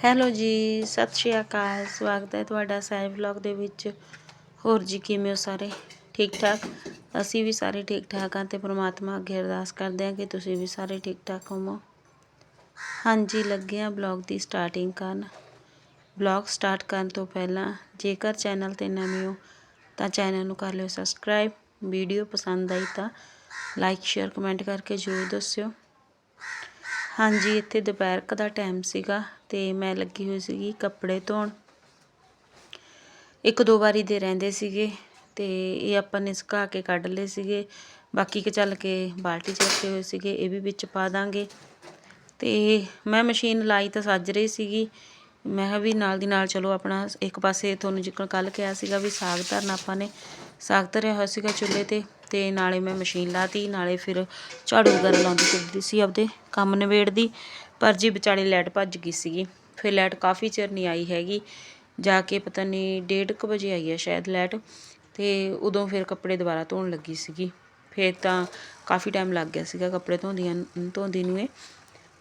Hello ਜੀ, ਸਤਿ ਸ਼੍ਰੀ ਅਕਾਲ, ਸਵਾਗਤ ਹੈ ਤੁਹਾਡਾ ਸਹਿਜ ਵਲੌਗ ਦੇ ਵਿੱਚ। ਹੋਰ ਜੀ, ਕਿਵੇਂ ਹੋ ਸਾਰੇ? ਠੀਕ ਠਾਕ? ਅਸੀਂ ਵੀ ਸਾਰੇ ਠੀਕ ਠਾਕ ਹਾਂ ਤੇ ਪ੍ਰਮਾਤਮਾ ਅੱਗੇ ਅਰਦਾਸ ਕਰਦੇ ਹਾਂ ਕਿ ਤੁਸੀਂ ਵੀ ਸਾਰੇ ਠੀਕ ਠਾਕ ਹੋਵੋ। ਹਾਂਜੀ, ਲੱਗੇ ਹਾਂ ਬਲੌਗ ਦੀ ਸਟਾਰਟਿੰਗ ਕਰਨ। ਬਲੌਗ ਸਟਾਰਟ ਕਰਨ ਤੋਂ ਪਹਿਲਾਂ, ਜੇਕਰ ਚੈਨਲ ਤੇ ਨਵੇਂ ਹੋ, ਤਾਂ ਚੈਨਲ ਨੂੰ ਕਰ ਲਿਓ ਸਬਸਕ੍ਰਾਈਬ। ਵੀਡੀਓ ਪਸੰਦ ਆਈ ਤਾਂ ਲਾਈਕ, ਸ਼ੇਅਰ, ਕਮੈਂਟ ਕਰਕੇ ਜ਼ਰੂਰ ਦੱਸਿਓ। ਹਾਂਜੀ, ਇੱਥੇ ਦੁਪਹਿਰ ਦਾ ਟਾਈਮ ਸੀਗਾ। ਤੇ ਮੈਂ ਲੱਗੀ ਹੋਈ ਸੀਗੀ ਕੱਪੜੇ ਧੋਣ। ਇੱਕ ਦੋ ਵਾਰੀ ਦੇ ਰਹਿੰਦੇ ਸੀਗੇ ਤੇ ਇਹ ਆਪਾਂ ਨੇ ਸੁਕਾ ਕੇ ਕੱਢ ਲਏ ਸੀਗੇ। ਬਾਕੀ ਕਿ ਚੱਲ ਕੇ ਬਾਲਟੀ 'ਚ ਰੱਖੇ ਹੋਏ ਸੀਗੇ, ਇਹ ਵੀ ਵਿੱਚ ਪਾ ਦਾਂਗੇ। ਤੇ ਮੈਂ ਮਸ਼ੀਨ ਲਾਈ ਤਾਂ ਸੱਜ ਰਹੀ ਸੀਗੀ। ਮੈਂ ਕਿਹਾ ਵੀ ਨਾਲ ਦੀ ਨਾਲ ਚਲੋ ਆਪਣਾ ਇੱਕ ਪਾਸੇ ਤੁਹਾਨੂੰ ਜਿੱਕਣ ਕੱਲ ਕਿਹਾ ਸੀਗਾ ਵੀ ਸਾਗ ਧਰਨਾ ਆਪਾਂ ਨੇ। ਸਾਗ ਧਰਿਆ ਹੋਇਆ ਸੀਗਾ ਚੁੱਲ੍ਹੇ ਤੇ ਤੇ ਨਾਲੇ ਮੈਂ ਮਸ਼ੀਨ ਲਾਤੀ, ਨਾਲੇ ਫਿਰ ਝਾੜੂ ਵਗੈਰਾ ਲਾਉਂਦੀ ਫਿਰਦੀ ਸੀ ਆਪਦੇ ਕੰਮ ਨਿਬੇੜਦੀ। ਪਰ ਜੀ ਵਿਚਾਲੇ ਲਾਈਟ ਭੱਜ ਗਈ ਸੀਗੀ। ਫਿਰ ਲਾਈਟ ਕਾਫੀ ਚਿਰ ਨਹੀਂ ਆਈ ਹੈਗੀ। ਜਾ ਕੇ ਪਤਾ ਨਹੀਂ ਡੇਢ ਕੁ ਵਜੇ ਆਈ ਹੈ ਸ਼ਾਇਦ ਲਾਈਟ ਤੇ ਉਦੋਂ ਫਿਰ ਕੱਪੜੇ ਦੁਬਾਰਾ ਧੋਣ ਲੱਗੀ ਸੀਗੀ। ਫਿਰ ਤਾਂ ਕਾਫੀ ਟਾਈਮ ਲੱਗ ਗਿਆ ਸੀਗਾ ਕੱਪੜੇ ਧੋਂਦੀਆਂ ਧੋਂਦੀ ਨੂੰ ਇਹ।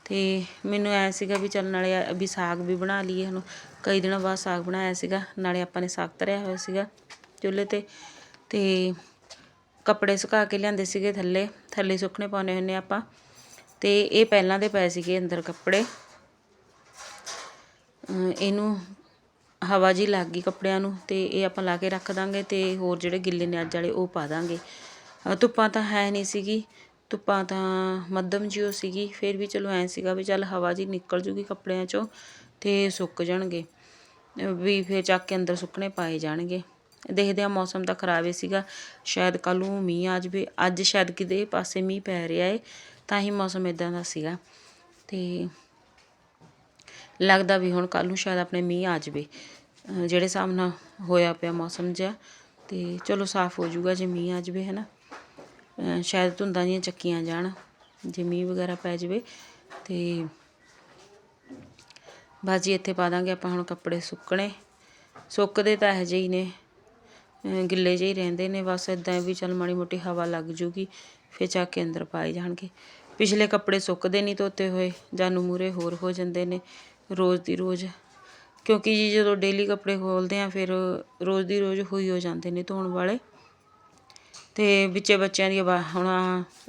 ਤੇ ਮੈਨੂੰ ਐ ਸੀਗਾ ਵੀ ਚੱਲ ਨਾਲੇ ਵੀ ਸਾਗ ਵੀ ਬਣਾ ਲਈਏ ਹੁਣ। ਕਈ ਦਿਨਾਂ ਬਾਅਦ ਸਾਗ ਬਣਾਇਆ ਸੀਗਾ। ਨਾਲੇ ਆਪਾਂ ਨੇ ਸਾਗ ਧਰਿਆ ਹੋਇਆ ਸੀਗਾ ਚੁੱਲ੍ਹੇ ਤੇ। ਤੇ ਕੱਪੜੇ ਸੁਕਾ ਕੇ ਲਿਆਂਦੇ ਸੀਗੇ ਥੱਲੇ। ਥੱਲੇ ਸੁੱਕਣੇ ਪਾਉਣੇ ਹੁੰਨੇ ਆਪਾਂ। ਤੇ ਇਹ ਪਹਿਲਾਂ ਦੇ ਪਏ ਸੀਗੇ ਅੰਦਰ ਕੱਪੜੇ। ਇਹਨੂੰ ਹਵਾ ਜੀ ਲੱਗ ਗਈ ਕੱਪੜਿਆਂ ਨੂੰ ਤੇ ਇਹ ਆਪਾਂ ਲਾ ਕੇ ਰੱਖ ਦਾਂਗੇ ਤੇ ਹੋਰ ਜਿਹੜੇ ਗਿੱਲੇ ਨੇ ਅੱਜ ਵਾਲੇ ਉਹ ਪਾ ਦਾਂਗੇ। ਧੁੱਪਾਂ ਤਾਂ ਹੈ ਨਹੀਂ ਸੀਗੀ, ਧੁੱਪਾਂ ਤਾਂ ਮੱਧਮ ਜਿਉ ਸੀਗੀ, ਫਿਰ ਵੀ ਚਲੋ ਐ ਸੀਗਾ ਵੀ ਚੱਲ ਹਵਾ ਜੀ ਨਿਕਲ ਜੂਗੀ ਕੱਪੜਿਆਂ ਚੋਂ ਤੇ ਸੁੱਕ ਜਾਣਗੇ। ਵੀ ਫਿਰ ਚੱਕ ਕੇ ਅੰਦਰ ਸੁੱਕਣੇ ਪਾਏ ਜਾਣਗੇ। ਦੇਖਦੇ ਆ ਮੌਸਮ ਤਾਂ ਖਰਾਬ ਹੀ ਸੀਗਾ, ਸ਼ਾਇਦ ਕੱਲ ਨੂੰ ਮੀਂਹ ਆ ਜਾਵੇ, ਅੱਜ ਸ਼ਾਇਦ ਕਿਤੇ ਪਾਸੇ ਮੀਂਹ ਪੈ ਰਿਹਾ ਏ। ਤਾਂ ਹੀ ਮੌਸਮ ਇਦਾਂ ਦਾ ਸੀਗਾ ਤੇ ਲੱਗਦਾ ਵੀ ਹੁਣ ਕੱਲ ਨੂੰ ਸ਼ਾਇਦ ਆਪਣੇ ਮੀਂਹ ਆ ਜਾਵੇ। ਜਿਹੜੇ ਹਿਸਾਬ ਨਾਲ ਹੋਇਆ ਪਿਆ ਮੌਸਮ ਜਿਹਾ, ਤੇ ਚਲੋ ਸਾਫ਼ ਹੋ ਜਾਊਗਾ ਜੇ ਮੀਂਹ ਆ ਜਾਵੇ, ਹਨਾ। ਸ਼ਾਇਦ ਧੁੰਦਾਂ ਦੀਆਂ ਚੱਕੀਆਂ ਜਾਣ, ਜੇ ਮੀਂਹ ਵਗੈਰਾ ਪੈ ਜਾਵੇ ਤੇ ਬਾਜੀ ਇੱਥੇ ਪਾ ਦਾਂਗੇ ਆਪਾਂ ਹੁਣ ਕੱਪੜੇ ਸੁੱਕਣੇ। ਸੁੱਕਦੇ ਤਾਂ ਇਹ ਜਿਹੇ ਹੀ ਨੇ ਗਿੱਲੇ ਜਿਹੇ ਹੀ ਰਹਿੰਦੇ ਨੇ, ਬਸ ਇਦਾਂ ਵੀ ਚਲ ਮਾੜੀ ਮੋਟੀ ਹਵਾ ਲੱਗ ਜੂਗੀ, ਫਿਰ ਚੱਕ ਕੇ ਅੰਦਰ ਪਾਏ ਜਾਣਗੇ। ਪਿਛਲੇ ਕੱਪੜੇ ਸੁੱਕਦੇ ਨਹੀਂ ਧੋਤੇ ਹੋਏ, ਜਾਨੂੰ ਮੂਰੇ ਹੋਰ ਹੋ ਜਾਂਦੇ ਨੇ, ਰੋਜ਼ ਦੀ ਰੋਜ਼। ਕਿਉਂਕਿ ਜੀ ਜਦੋਂ ਡੇਲੀ ਕੱਪੜੇ ਖੋਲਦੇ ਆ ਫਿਰ ਰੋਜ਼ ਦੀ ਰੋਜ਼ ਹੋਈ ਹੋ ਜਾਂਦੇ ਨੇ ਧੋਣ ਵਾਲੇ। ਤੇ ਵਿੱਚੇ ਬੱਚਿਆਂ ਦੀਆਂ ਹੁਣ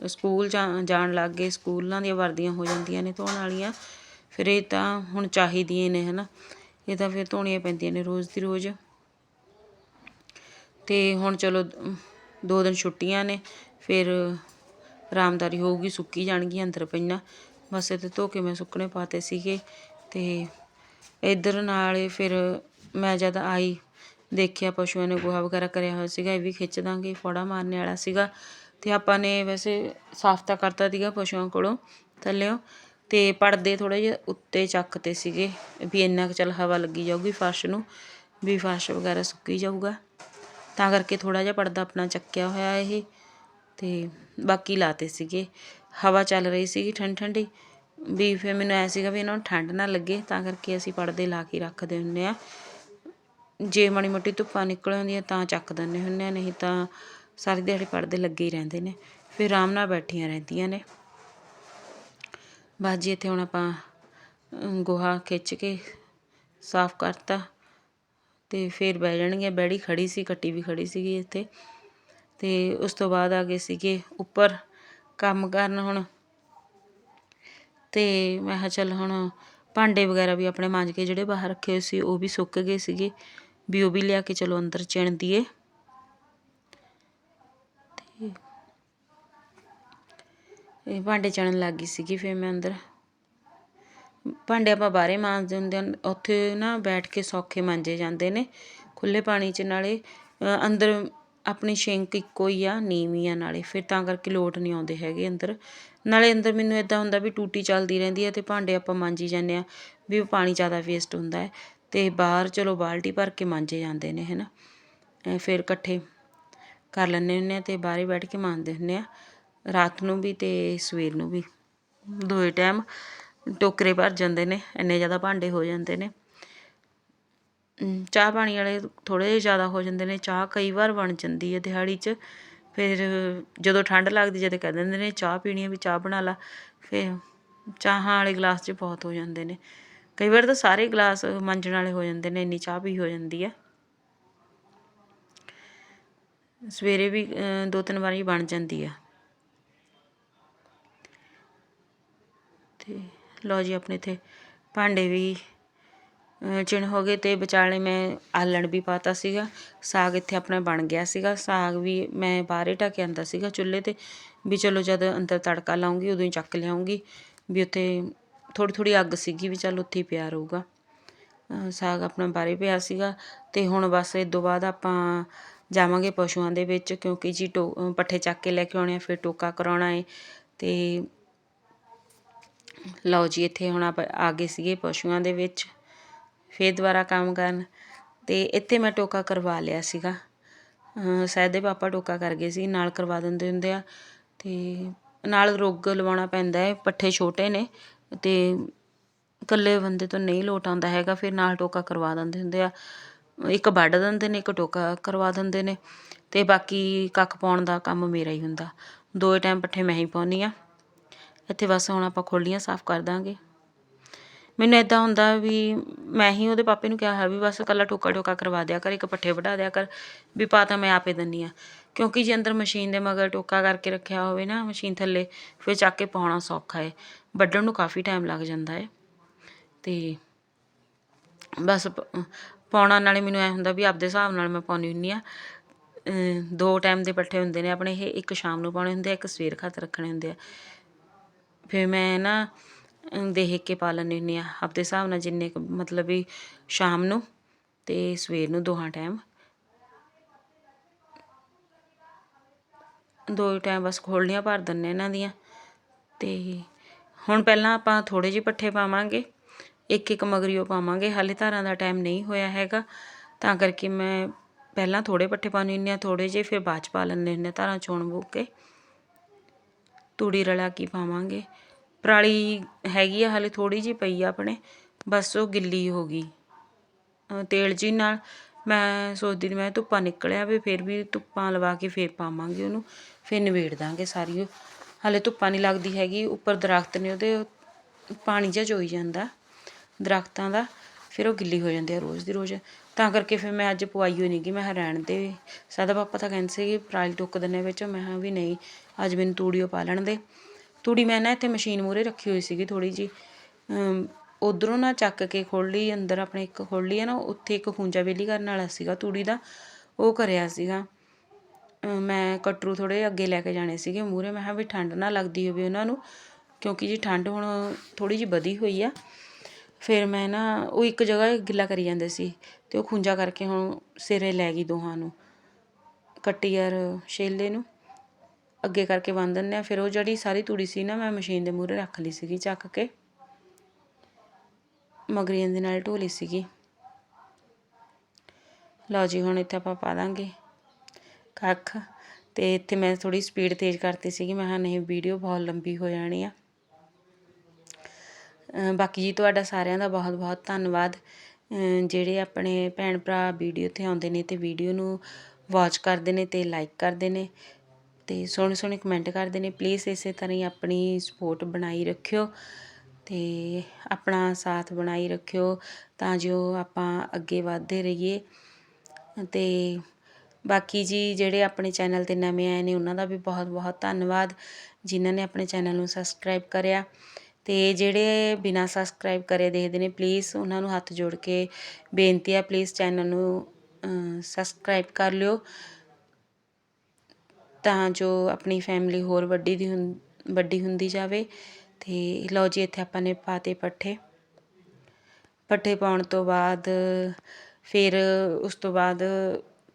ਸਕੂਲ ਜਾਣ ਲੱਗ ਗਏ, ਸਕੂਲਾਂ ਦੀਆਂ ਵਰਦੀਆਂ ਹੋ ਜਾਂਦੀਆਂ ਨੇ ਧੋਣ ਵਾਲੀਆਂ। ਫਿਰ ਇਹ ਤਾਂ ਹੁਣ ਚਾਹੀਦੀਆਂ ਨੇ, ਹਨਾ। ਇਹ ਤਾਂ ਫਿਰ ਧੋਣੀਆਂ ਪੈਂਦੀਆਂ ਨੇ ਰੋਜ਼ ਦੀ ਰੋਜ਼। ਤੇ ਹੁਣ ਚਲੋ, ਦੋ ਦਿਨ ਛੁੱਟੀਆਂ ਨੇ, ਫਿਰ ਆਰਾਮਦਾਰੀ ਹੋਊਗੀ, ਸੁੱਕੀ ਜਾਣਗੀਆਂ ਅੰਦਰ ਪਈਆਂ। ਬਸ ਤੇ ਧੋ ਕੇ ਮੈਂ ਸੁੱਕਣੇ ਪਾਤੇ ਸੀਗੇ ਤੇ ਇਧਰ ਨਾਲੇ ਫਿਰ ਮੈਂ ਜਦ ਆਈ, ਦੇਖਿਆ ਪਸ਼ੂਆਂ ਨੇ ਗੋਹਾ ਵਗੈਰਾ ਕਰਿਆ ਹੋਇਆ ਸੀਗਾ, ਇਹ ਵੀ ਖਿੱਚ ਦਾਂਗੇ, ਫੋੜਾ ਮਾਰਨੇ ਵਾਲਾ ਸੀਗਾ। ਤੇ ਆਪਾਂ ਨੇ ਵੈਸੇ ਸਾਫ਼ ਤਾਂ ਕਰਤਾ ਸੀਗਾ ਪਸ਼ੂਆਂ ਕੋਲੋਂ ਥੱਲਿਓ ਤੇ ਪਰਦੇ ਥੋੜੇ ਜਿਹਾ ਉੱਤੇ ਚੱਕਤੇ ਸੀਗੇ, ਵੀ ਇੰਨਾ ਕੁ ਚੱਲ ਹਵਾ ਲੱਗੀ ਜਾਊਗੀ ਫਰਸ਼ ਨੂੰ, ਵੀ ਫਰਸ਼ ਵਗੈਰਾ ਸੁੱਕੀ ਜਾਊਗਾ। ਤਾਂ ਕਰਕੇ ਥੋੜਾ ਜਿਹਾ ਪਰਦਾ ਆਪਣਾ ਚੱਕਿਆ ਹੋਇਆ ਇਹ। ਅਤੇ ਬਾਕੀ ਲਾਤੇ ਸੀਗੇ। ਹਵਾ ਚੱਲ ਰਹੀ ਸੀਗੀ ਠੰਡੀ ਠੰਡੀ। ਵੀ ਫਿਰ ਮੈਨੂੰ ਐਂ ਸੀਗਾ ਵੀ ਇਹਨਾਂ ਨੂੰ ਠੰਡ ਨਾ ਲੱਗੇ, ਤਾਂ ਕਰਕੇ ਅਸੀਂ ਪਰਦੇ ਲਾ ਕੇ ਰੱਖਦੇ ਹੁੰਦੇ ਹਾਂ। ਜੇ ਮਾੜੀ ਮੋਟੀ ਧੁੱਪਾਂ ਨਿਕਲ ਆਉਂਦੀਆਂ ਤਾਂ ਚੱਕ ਦਿੰਦੇ ਹੁੰਦੇ ਹਾਂ, ਨਹੀਂ ਤਾਂ ਸਾਰੀ ਦਿਹਾੜੀ ਪਰਦੇ ਲੱਗੇ ਹੀ ਰਹਿੰਦੇ ਨੇ। ਫਿਰ ਆਰਾਮ ਨਾਲ ਬੈਠੀਆਂ ਰਹਿੰਦੀਆਂ ਨੇ। ਬਾਜੀ ਇੱਥੇ ਹੁਣ ਆਪਾਂ ਗੋਹਾ ਖਿੱਚ ਕੇ ਸਾਫ਼ ਕਰਤਾ। ਤੇ ਫਿਰ ਬਹਿ ਜਾਣਗੀਆਂ। ਬੈੜੀ ਖੜੀ ਸੀ, ਕੱਟੀ ਵੀ ਖੜੀ ਸੀਗੀ ਇੱਥੇ। ਅਤੇ ਉਸ ਤੋਂ ਬਾਅਦ ਆ ਗਏ ਸੀਗੇ ਉੱਪਰ ਕੰਮ ਕਰਨ ਹੁਣ। ਅਤੇ ਮੈਂ ਕਿਹਾ ਚੱਲ ਹੁਣ ਭਾਂਡੇ ਵਗੈਰਾ ਵੀ ਆਪਣੇ ਮਾਂਜ ਕੇ ਜਿਹੜੇ ਬਾਹਰ ਰੱਖੇ ਹੋਏ ਸੀ ਉਹ ਵੀ ਸੁੱਕ ਗਏ ਸੀਗੇ ਵੀ ਉਹ ਵੀ ਲਿਆ ਕੇ ਚਲੋ ਅੰਦਰ ਚਿਣ ਦਈਏ ਤੇ ਇਹ ਭਾਂਡੇ ਚਣਨ ਲੱਗ ਗਈ ਸੀਗੀ ਫਿਰ ਮੈਂ ਅੰਦਰ। ਭਾਂਡੇ ਆਪਾਂ ਬਾਹਰੇ ਮਾਂਜਦੇ ਹੁੰਦੇ ਹਨ ਉੱਥੇ ਨਾ ਬੈਠ ਕੇ ਸੌਖੇ ਮਾਂਜੇ ਜਾਂਦੇ ਨੇ। ਖੁੱਲੇ ਪਾਣੀ 'ਚ ਨਾਲੇ ਅੰਦਰ ਆਪਣੀ ਸ਼ਿੰਕ ਇੱਕੋ ਹੀ ਆ ਨੀਵੀਂ ਆ ਨਾਲੇ, ਫਿਰ ਤਾਂ ਕਰਕੇ ਲੋਟ ਨਹੀਂ ਆਉਂਦੇ ਹੈਗੇ ਅੰਦਰ। ਨਾਲੇ ਅੰਦਰ ਮੈਨੂੰ ਇਦਾਂ ਹੁੰਦਾ ਵੀ ਟੂਟੀ ਚੱਲਦੀ ਰਹਿੰਦੀ ਹੈ ਤੇ ਭਾਂਡੇ ਆਪਾਂ ਮਾਂਜੀ ਜਾਂਦੇ ਆ, ਵੀ ਪਾਣੀ ਜ਼ਿਆਦਾ ਵੇਸਟ ਹੁੰਦਾ ਹੈ ਤੇ ਬਾਹਰ ਚਲੋ ਬਾਲਟੀ ਭਰ ਕੇ ਮਾਂਜੇ ਜਾਂਦੇ ਨੇ, ਹੈਨਾ? ਫਿਰ ਇਕੱਠੇ ਕਰ ਲੈਂਦੇ ਹੁੰਦੇ ਆ ਤੇ ਬਾਹਰੇ ਬੈਠ ਕੇ ਮਾਂਜਦੇ ਹੁੰਦੇ ਆ, ਰਾਤ ਨੂੰ ਵੀ ਤੇ ਸਵੇਰ ਨੂੰ ਵੀ। ਦੋਏ ਟਾਈਮ ਟੋਕਰੇ ਭਰ ਜਾਂਦੇ ਨੇ, ਇੰਨੇ ਜ਼ਿਆਦਾ ਭਾਂਡੇ ਹੋ ਜਾਂਦੇ ਨੇ। ਚਾਹ ਪਾਣੀ ਵਾਲੇ ਥੋੜ੍ਹੇ ਜਿਹੇ ਜ਼ਿਆਦਾ ਹੋ ਜਾਂਦੇ ਨੇ, ਚਾਹ ਕਈ ਵਾਰ ਬਣ ਜਾਂਦੀ ਹੈ ਦਿਹਾੜੀ 'ਚ। ਫਿਰ ਜਦੋਂ ਠੰਡ ਲੱਗਦੀ ਜਦੋਂ ਕਹਿ ਦਿੰਦੇ ਨੇ, ਚਾਹ ਪੀਣੀ ਹੈ ਵੀ ਚਾਹ ਬਣਾ ਲਾ। ਫਿਰ ਚਾਹਾਂ ਵਾਲੇ ਗਲਾਸ 'ਚ ਬਹੁਤ ਹੋ ਜਾਂਦੇ ਨੇ। ਕਈ ਵਾਰ ਤਾਂ ਸਾਰੇ ਗਲਾਸ ਮਾਂਜਣ ਵਾਲੇ ਹੋ ਜਾਂਦੇ ਨੇ, ਇੰਨੀ ਚਾਹ ਵੀ ਹੋ ਜਾਂਦੀ ਹੈ। ਸਵੇਰੇ ਵੀ ਦੋ ਤਿੰਨ ਵਾਰੀ ਬਣ ਜਾਂਦੀ ਆ ਤੇ ਲਓ ਜੀ, ਆਪਣੇ ਇੱਥੇ ਭਾਂਡੇ ਵੀ ਚਿਣ ਹੋ ਗਏ ਅਤੇ ਵਿਚਾਲੇ ਮੈਂ ਆਲਣ ਵੀ ਪਾਤਾ ਸੀਗਾ, ਸਾਗ ਇੱਥੇ ਆਪਣਾ ਬਣ ਗਿਆ ਸੀਗਾ, ਸਾਗ ਵੀ ਮੈਂ ਬਾਹਰੇ ਢੱਕ ਕੇ ਆਂਦਾ ਸੀਗਾ ਚੁੱਲ੍ਹੇ ਤੇ, ਵੀ ਚਲੋ ਜਦ ਅੰਦਰ ਤੜਕਾ ਲਾਉਂਗੀ ਉਦੋਂ ਹੀ ਚੱਕ ਲਿਆਉਂਗੀ, ਵੀ ਉੱਥੇ ਥੋੜ੍ਹੀ ਥੋੜ੍ਹੀ ਅੱਗ ਸੀਗੀ ਵੀ ਚੱਲ ਉੱਥੇ ਹੀ ਪਿਆ ਰਹੂਗਾ। ਸਾਗ ਆਪਣਾ ਬਾਹਰੇ ਪਿਆ ਸੀਗਾ ਅਤੇ ਹੁਣ ਬਸ ਇਹ ਤੋਂ ਬਾਅਦ ਆਪਾਂ ਜਾਵਾਂਗੇ ਪਸ਼ੂਆਂ ਦੇ ਵਿੱਚ, ਕਿਉਂਕਿ ਜੀ ਟੋ ਪੱਠੇ ਚੱਕ ਕੇ ਲੈ ਕੇ ਆਉਣੇ ਆ, ਫਿਰ ਟੋਕਾ ਕਰਾਉਣਾ ਹੈ ਅਤੇ ਲਓ ਜੀ ਇੱਥੇ ਹੁਣ ਆਪਾਂ ਆ ਗਏ ਸੀਗੇ ਪਸ਼ੂਆਂ ਦੇ ਵਿੱਚ। ਫਿਰ ਦੁਬਾਰਾ ਕੰਮ ਕਰਨ। ਅਤੇ ਇੱਥੇ ਮੈਂ ਟੋਕਾ ਕਰਵਾ ਲਿਆ ਸੀਗਾ। ਅਹ ਸ਼ਾਇਦ ਦੇ ਪਾਪਾ ਟੋਕਾ ਕਰ ਗਏ ਸੀ, ਨਾਲ ਕਰਵਾ ਦਿੰਦੇ ਹੁੰਦੇ ਆ। ਅਤੇ ਨਾਲ ਰੁੱਗ ਲਵਾਉਣਾ ਪੈਂਦਾ ਹੈ, ਪੱਠੇ ਛੋਟੇ ਨੇ ਅਤੇ ਇਕੱਲੇ ਬੰਦੇ ਤੋਂ ਨਹੀਂ ਲੋਟ ਆਉਂਦਾ ਹੈਗਾ, ਫਿਰ ਨਾਲ ਟੋਕਾ ਕਰਵਾ ਦਿੰਦੇ ਹੁੰਦੇ ਆ। ਇੱਕ ਵੱਢ ਦਿੰਦੇ ਨੇ, ਇੱਕ ਟੋਕਾ ਕਰਵਾ ਦਿੰਦੇ ਨੇ। ਅਤੇ ਬਾਕੀ ਕੱਖ ਪਾਉਣ ਦਾ ਕੰਮ ਮੇਰਾ ਹੀ ਹੁੰਦਾ। ਦੋਏ ਟਾਈਮ ਪੱਠੇ ਮੈਂ ਹੀ ਪਾਉਂਦੀ ਆ ਇੱਥੇ ਬਸ ਹੁਣ ਆਪਾਂ ਖੋਲੀਆਂ ਸਾਫ਼ ਕਰ ਦਾਂਗੇ। ਮੈਨੂੰ ਇੱਦਾਂ ਹੁੰਦਾ ਵੀ ਮੈਂ ਹੀ ਉਹਦੇ ਪਾਪੇ ਨੂੰ ਕਿਹਾ ਹੈ ਵੀ ਬਸ ਇਕੱਲਾ ਟੋਕਾ ਟੋਕਾ ਕਰਵਾ ਦਿਆ ਕਰ, ਇੱਕ ਪੱਠੇ ਵਢਾ ਦਿਆ ਕਰ, ਵੀ ਪਾ ਤਾਂ ਮੈਂ ਆਪੇ ਦਿੰਦੀ ਹਾਂ। ਕਿਉਂਕਿ ਜੇ ਅੰਦਰ ਮਸ਼ੀਨ ਦੇ ਮਗਰ ਟੋਕਾ ਕਰਕੇ ਰੱਖਿਆ ਹੋਵੇ ਨਾ ਮਸ਼ੀਨ ਥੱਲੇ, ਫਿਰ ਚੱਕ ਕੇ ਪਾਉਣਾ ਸੌਖਾ ਹੈ। ਵੱਢਣ ਨੂੰ ਕਾਫੀ ਟਾਈਮ ਲੱਗ ਜਾਂਦਾ ਹੈ। ਅਤੇ ਬਸ ਪ- ਪਾਉਣਾ ਨਾਲੇ ਮੈਨੂੰ ਐ ਹੁੰਦਾ ਵੀ ਆਪਦੇ ਹਿਸਾਬ ਨਾਲ ਮੈਂ ਪਾਉਣੀ ਹੁੰਨੀ ਆ ਦੋ ਟਾਈਮ ਦੇ ਪੱਠੇ ਹੁੰਦੇ ਨੇ ਆਪਣੇ, ਇਹ ਇੱਕ ਸ਼ਾਮ ਨੂੰ ਪਾਉਣੇ ਹੁੰਦੇ ਆ, ਇੱਕ ਸਵੇਰ ਖਾਤਰ ਰੱਖਣੇ ਹੁੰਦੇ ਆ। ਫਿਰ ਮੈਂ ਨਾ ਦੇਖ ਕੇ ਪਾ ਲੈਂਦੀ ਹੁੰਦੇ ਹਾਂ ਆਪਦੇ ਹਿਸਾਬ ਨਾਲ ਜਿੰਨੇ ਕੁ ਮਤਲਬ ਵੀ ਸ਼ਾਮ ਨੂੰ ਅਤੇ ਸਵੇਰ ਨੂੰ ਦੋਹਾਂ ਟਾਈਮ ਦੋ ਟਾਈਮ ਬਸ ਖੋਲਣੀਆਂ ਭਰ ਦਿੰਨੇ ਇਹਨਾਂ ਦੀਆਂ। ਤੇ ਹੁਣ ਪਹਿਲਾਂ ਆਪਾਂ ਥੋੜੇ ਜਿਹੇ ਪੱਠੇ ਪਾਵਾਂਗੇ। ਇੱਕ ਇੱਕ ਮਗਰੀਓ ਪਾਵਾਂਗੇ। ਹਾਲੇ ਧਾਰਾਂ ਦਾ ਟਾਈਮ ਨਹੀਂ ਹੋਇਆ ਹੈਗਾ। ਤਾਂ ਕਰਕੇ ਮੈਂ ਪਹਿਲਾਂ ਥੋੜੇ ਪੱਠੇ ਪਾਉਂਦੀ ਹੁੰਦੀ ਹਾਂ ਥੋੜੇ ਜਿਹੇ ਫਿਰ ਬਾਅਦ ਚ ਪਾ ਲੈਂਦੇ ਹੁੰਦੇ ਹਾਂ ਧਾਰਾਂ ਚੋਣ ਬੋ ਕੇ। ਤੂੜੀ ਰਲਾ ਕੇ ਪਾਵਾਂਗੇ। ਪਰਾਲੀ ਹੈਗੀ ਆ, ਹਾਲੇ ਥੋੜ੍ਹੀ ਜਿਹੀ ਪਈ ਆ ਆਪਣੇ, ਬਸ ਉਹ ਗਿੱਲੀ ਹੋ ਗਈ। ਤੇਲ ਜੀ ਨਾਲ ਮੈਂ ਸੋਚਦੀ ਸੀ, ਮੈਂ ਧੁੱਪਾਂ ਨਿਕਲਿਆ ਵੀ ਫਿਰ ਵੀ ਧੁੱਪਾਂ ਲਵਾ ਕੇ ਫਿਰ ਪਾਵਾਂਗੇ ਉਹਨੂੰ, ਫਿਰ ਨਿਬੇੜ ਦਾਂਗੇ ਸਾਰੀ ਉਹ। ਹਾਲੇ ਧੁੱਪਾਂ ਨਹੀਂ ਲੱਗਦੀ ਹੈਗੀ, ਉੱਪਰ ਦਰਖਤ ਨੇ ਉਹਦੇ, ਪਾਣੀ ਜਿਹਾ ਚੋਈ ਜਾਂਦਾ ਦਰਖਤਾਂ ਦਾ, ਫਿਰ ਉਹ ਗਿੱਲੀ ਹੋ ਜਾਂਦੀ ਆ ਰੋਜ਼ ਦੀ ਰੋਜ਼। ਤਾਂ ਕਰਕੇ ਫਿਰ ਮੈਂ ਅੱਜ ਪਵਾਈ ਹੋਈ ਨਹੀਂ ਗੀ ਮੈਂ ਰਹਿਣ ਦੇ। ਸਾਦਾ ਪਾਪਾ ਤਾਂ ਕਹਿੰਦੇ ਸੀ ਕਿ ਪਰਾਲੀ ਟੁੱਕ ਦਿੰਨੇ ਵਿੱਚ, ਮੈਂ ਕਿਹਾ ਵੀ ਨਹੀਂ, ਅੱਜ ਮੈਨੂੰ ਤੂੜੀ ਓ ਪਾ ਲੈਣ ਦੇ। ਤੂੜੀ ਮੈਂ ਨਾ ਇੱਥੇ ਮਸ਼ੀਨ ਮੂਹਰੇ ਰੱਖੀ ਹੋਈ ਸੀਗੀ ਥੋੜ੍ਹੀ ਜੀ ਉਧਰੋਂ ਨਾ ਚੱਕ ਕੇ ਖੋਲ੍ਹ ਲਈ, ਅੰਦਰ ਆਪਣੇ ਇੱਕ ਖੋਲ੍ਹ ਲਈ ਆ ਨਾ, ਉੱਥੇ ਇੱਕ ਖੂੰਜਾ ਵੇਲੀ ਕਰਨ ਵਾਲਾ ਸੀਗਾ ਤੂੜੀ ਦਾ, ਉਹ ਕਰਿਆ ਸੀਗਾ। ਅਹ ਮੈਂ ਕਟਰੂ ਥੋੜੇ ਅੱਗੇ ਲੈ ਕੇ ਜਾਣੇ ਸੀਗੇ ਮੂਹਰੇ, ਮੈਂ ਕਿਹਾ ਵੀ ਠੰਡ ਨਾ ਲੱਗਦੀ ਹੋਵੇ ਉਹਨਾਂ ਨੂੰ, ਕਿਉਂਕਿ ਜੀ ਠੰਡ ਹੁਣ ਥੋੜ੍ਹੀ ਜਿਹੀ ਵਧੀ ਹੋਈ ਆ। ਫਿਰ ਮੈਂ ਨਾ ਉਹ ਇੱਕ ਜਗ੍ਹਾ ਗਿੱਲਾ ਕਰੀ ਜਾਂਦੇ ਸੀ ਤੇ ਉਹ ਖੂੰਜਾ ਕਰਕੇ ਹੁਣ ਸਿਰੇ ਲੈ ਗਈ ਦੋਹਾਂ ਨੂੰ, ਕੱਟੀ ਯਾਰ ਛੇਲੇ ਨੂੰ। ਅੱਗੇ ਕਰਕੇ ਬੰਨ ਦਿੰਦੇ ਆ ਫਿਰ ਉਹ ਜਿਹੜੀ ਸਾਰੀ ਤੂੜੀ ਸੀ ਨਾ, ਮੈਂ ਮਸ਼ੀਨ ਦੇ ਮੂਹਰੇ ਰੱਖ ਲਈ ਸੀਗੀ ਚੱਕ ਕੇ। ਮਗਰੀਆਂ ਦੇ ਨਾਲ ਢੋਲੀ ਸੀਗੀ। ਲਓ ਜੀ, ਹੁਣ ਇੱਥੇ ਆਪਾਂ ਪਾ ਦਾਂਗੇ ਕੱਖ। ਤੇ ਇੱਥੇ ਮੈਂ ਥੋੜੀ ਸਪੀਡ ਤੇਜ਼ ਕਰਤੀ ਸੀਗੀ। ਮੈਂ ਹਾਂ ਨਹੀਂ, ਵੀਡੀਓ ਬਹੁਤ ਲੰਬੀ ਹੋ ਜਾਣੀ ਆ। ਬਾਕੀ ਜੀ, ਤੁਹਾਡਾ ਸਾਰਿਆਂ ਦਾ ਬਹੁਤ ਬਹੁਤ ਧੰਨਵਾਦ। ਜਿਹੜੇ ਆਪਣੇ ਭੈਣ ਭਰਾ ਵੀਡੀਓ ਤੇ ਆਉਂਦੇ ਨੇ ਤੇ ਵੀਡੀਓ ਨੂੰ ਵਾਚ ਕਰਦੇ ਨੇ ਤੇ ਲਾਈਕ ਕਰਦੇ ਨੇ। ਅਤੇ ਸੋਹਣੇ ਸੋਹਣੇ ਕਮੈਂਟ ਕਰਦੇ ਨੇ ਪਲੀਜ਼ ਇਸੇ ਤਰ੍ਹਾਂ ਹੀ ਆਪਣੀ ਸਪੋਰਟ ਬਣਾਈ ਰੱਖਿਓ ਅਤੇ ਆਪਣਾ ਸਾਥ ਬਣਾਈ ਰੱਖਿਓ ਤਾਂ ਜੋ ਆਪਾਂ ਅੱਗੇ ਵਧਦੇ ਰਹੀਏ। ਅਤੇ ਬਾਕੀ ਜੀ ਜਿਹੜੇ ਆਪਣੇ ਚੈਨਲ ਤੇ ਨਵੇਂ ਆਏ ਨੇ, ਉਹਨਾਂ ਦਾ ਵੀ ਬਹੁਤ ਬਹੁਤ ਧੰਨਵਾਦ ਜਿਨ੍ਹਾਂ ਨੇ ਆਪਣੇ ਚੈਨਲ ਨੂੰ ਸਬਸਕ੍ਰਾਈਬ ਕਰਿਆ। ਤੇ ਜਿਹੜੇ ਬਿਨਾਂ ਸਬਸਕ੍ਰਾਈਬ ਕਰੇ ਦੇਖਦੇ ਨੇ ਪਲੀਜ਼ ਉਹਨਾਂ ਨੂੰ ਹੱਥ ਜੋੜ ਕੇ ਬੇਨਤੀ ਆ ਪਲੀਜ਼ ਚੈਨਲ ਨੂੰ ਸਬਸਕ੍ਰਾਈਬ ਕਰ ਲਿਓ। ਤਾਂ ਜੋ ਆਪਣੀ ਫੈਮਿਲੀ ਹੋਰ ਵੱਡੀ ਦੀ ਹੁੰ, ਵੱਡੀ ਹੁੰਦੀ ਜਾਵੇ। ਅਤੇ ਲਓ ਜੀ, ਇੱਥੇ ਆਪਾਂ ਨੇ ਪਾਤੇ ਪੱਠੇ। ਪੱਠੇ ਪਾਉਣ ਤੋਂ ਬਾਅਦ ਫਿਰ ਉਸ ਤੋਂ ਬਾਅਦ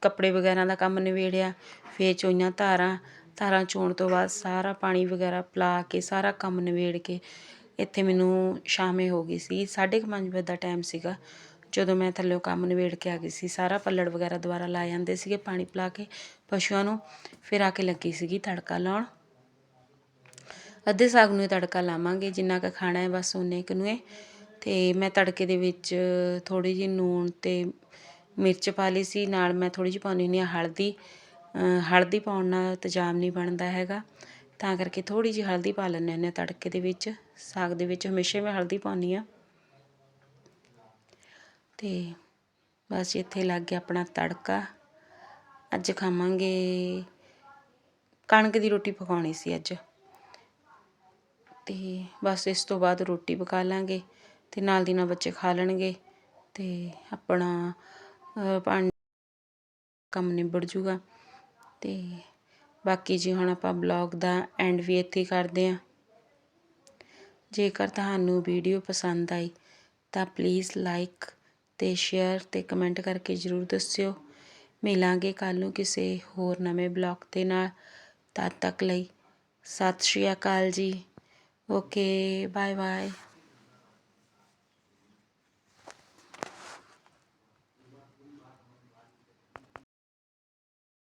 ਕੱਪੜੇ ਵਗੈਰਾ ਦਾ ਕੰਮ ਨਿਬੇੜਿਆ, ਫਿਰ ਚੋਈਆਂ ਧਾਰਾਂ। ਧਾਰਾਂ ਚੋਣ ਤੋਂ ਬਾਅਦ ਸਾਰਾ ਪਾਣੀ ਵਗੈਰਾ ਪਿਲਾ ਕੇ, ਸਾਰਾ ਕੰਮ ਨਿਬੇੜ ਕੇ ਇੱਥੇ ਮੈਨੂੰ ਸ਼ਾਮੇ ਹੋ ਗਈ ਸੀ। ਸਾਢੇ ਕੁ ਪੰਜ ਵਜੇ ਦਾ ਟਾਈਮ ਸੀਗਾ। ਜਦੋਂ ਮੈਂ ਥੱਲੇੋਂ ਕੰਮ ਨਿਬੇੜ ਕੇ ਆ ਗਈ ਸੀ, ਸਾਰਾ ਪੱਲੜ ਵਗੈਰਾ ਦੁਬਾਰਾ ਲਾ ਜਾਂਦੇ ਸੀਗੇ, ਪਾਣੀ ਪਿਲਾ ਕੇ ਪਸ਼ੂਆਂ ਨੂੰ, ਫਿਰ ਆ ਕੇ ਲੱਗੀ ਸੀਗੀ ਤੜਕਾ ਲਾਉਣ। ਅੱਧੇ ਸਾਗ ਨੂੰ ਹੀ ਤੜਕਾ ਲਾਵਾਂਗੇ, ਜਿੰਨਾ ਕੁ ਖਾਣਾ ਹੈ ਬਸ ਉਨੇ ਕੁ ਨੂੰ ਹੈ। ਤੇ ਮੈਂ ਤੜਕੇ ਦੇ ਵਿੱਚ ਥੋੜੀ ਜਿਹੀ ਨੂਣ ਤੇ ਮਿਰਚ ਪਾ ਲਈ ਸੀ, ਨਾਲ ਮੈਂ ਥੋੜੀ ਜਿਹੀ ਪਾਉਂਦੀ ਹੁੰਦੀ ਹਾਂ ਹਲਦੀ। ਹਲਦੀ ਪਾਉਣ ਨਾਲ ਤੇਜ਼ਾਬ ਨਹੀਂ ਬਣਦਾ ਹੈਗਾ, ਤਾਂ ਕਰਕੇ ਥੋੜੀ ਜਿਹੀ ਹਲਦੀ ਪਾ ਲੈਂਦੇ ਹੁੰਦੇ ਹਾਂ ਤੜਕੇ ਦੇ ਵਿੱਚ। ਸਾਗ ਦੇ ਵਿੱਚ ਹਮੇਸ਼ਾ ਮੈਂ ਹਲਦੀ ਪਾਉਂਦੀ ਹਾਂ। ਅਤੇ ਬਸ ਇੱਥੇ ਲੱਗ ਗਿਆ ਆਪਣਾ ਤੜਕਾ। ਅੱਜ ਖਾਵਾਂਗੇ ਕਣਕ ਦੀ ਰੋਟੀ ਪਕਾਉਣੀ ਸੀ ਅੱਜ। ਅਤੇ ਬਸ ਇਸ ਤੋਂ ਬਾਅਦ ਰੋਟੀ ਪਕਾ ਲਾਂਗੇ ਅਤੇ ਨਾਲ ਦੀ ਨਾਲ ਬੱਚੇ ਖਾ ਲੈਣਗੇ ਅਤੇ ਆਪਣਾ ਪਾਣੀ ਕੰਮ ਨਿਬੜ ਜੂਗਾ। ਅਤੇ ਬਾਕੀ ਜੀ ਹੁਣ ਆਪਾਂ ਬਲੌਗ ਦਾ ਐਂਡ ਵੀ ਇੱਥੇ ਕਰਦੇ ਹਾਂ। ਜੇਕਰ ਤੁਹਾਨੂੰ ਵੀਡੀਓ ਪਸੰਦ ਆਈ ਤਾਂ ਪਲੀਜ਼ ਲਾਈਕ ਅਤੇ ਸ਼ੇਅਰ ਅਤੇ ਕਮੈਂਟ ਕਰਕੇ ਜਰੂਰ ਦੱਸਿਓ। ਮਿਲਾਂਗੇ ਕੱਲ੍ਹ ਨੂੰ ਕਿਸੇ ਹੋਰ ਨਵੇਂ ਬਲੌਗ ਦੇ ਨਾਲ। ਤਦ ਤੱਕ ਲਈ ਸਤਿ ਸ਼੍ਰੀ ਅਕਾਲ ਜੀ। Okay bye bye